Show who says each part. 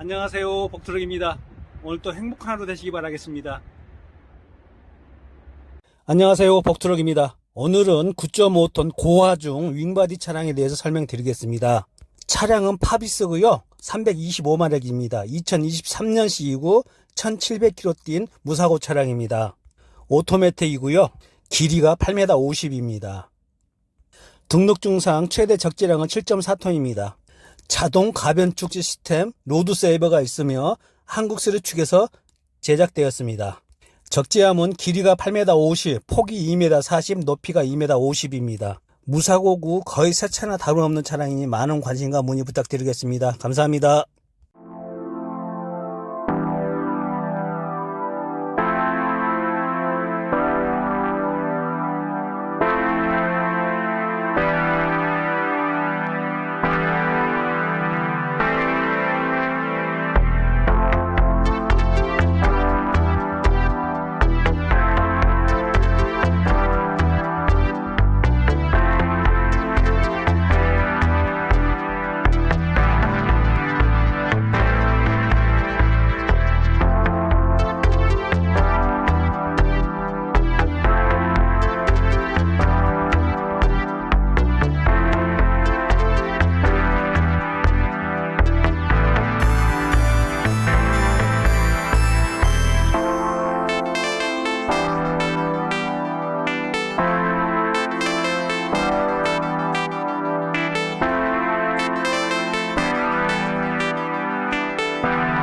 Speaker 1: 안녕하세요. 복트럭입니다. 오늘 또 행복한 하루 되시기 바라겠습니다. 안녕하세요. 복트럭입니다. 오늘은 9.5톤 고화중 윙바디 차량에 대해서 설명드리겠습니다. 차량은 파비스고요. 325마력입니다. 2023년식이고 1700km 뛴 무사고 차량입니다. 오토매틱이고요. 길이가 8m 50입니다. 등록 증상 최대 적재량은 7.4톤입니다. 자동 가변축 시스템 로드 세이버가 있으며 한국스를 측에서 제작되었습니다. 적재함은 길이가 8m 50, 폭이 2m 40, 높이가 2m 50입니다. 무사고구 거의 새 차나 다름없는 차량이니 많은 관심과 문의 부탁드리겠습니다. 감사합니다. thank you